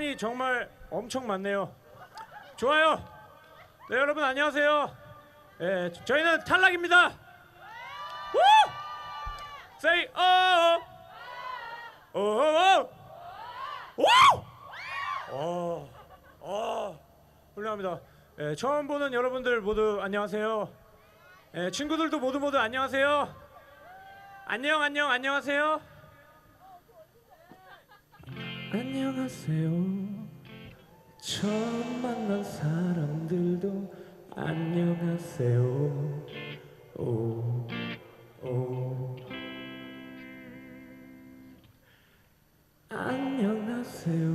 사람이 정말 엄청 많네요. 좋아요. 네 여러분 안녕하세요. 예, 저희는 탈락입니다. 우! Say oh. Oh. Oh. 오! 어. 어. 훌륭합니다. 예, 처음 보는 여러분들 모두 안녕하세요. 예, 친구들도 모두 모두 안녕하세요. 안녕 안녕 안녕하세요. 안녕하세요. 처음 만난 사람들도 안녕하세요. 오, 오. 안녕하세요.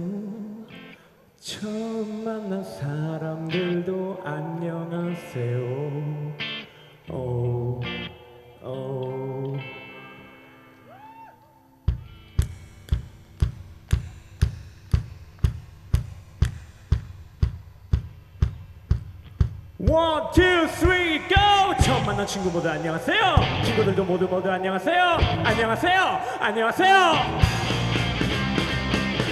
처음 만난 사람들도 안녕하세요. 오, 오. 원, 투, 쓰리, 고! 처음 만난 친구 모두 안녕하세요. 친구들도 모두 모두 안녕하세요. 안녕하세요. 안녕하세요.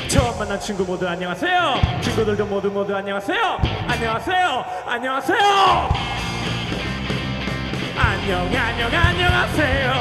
처음 만난 친구 모두 안녕하세요. 친구들도 모두 모두 안녕하세요. 안녕하세요. 안녕하세요. 안녕 안녕 안녕하세요.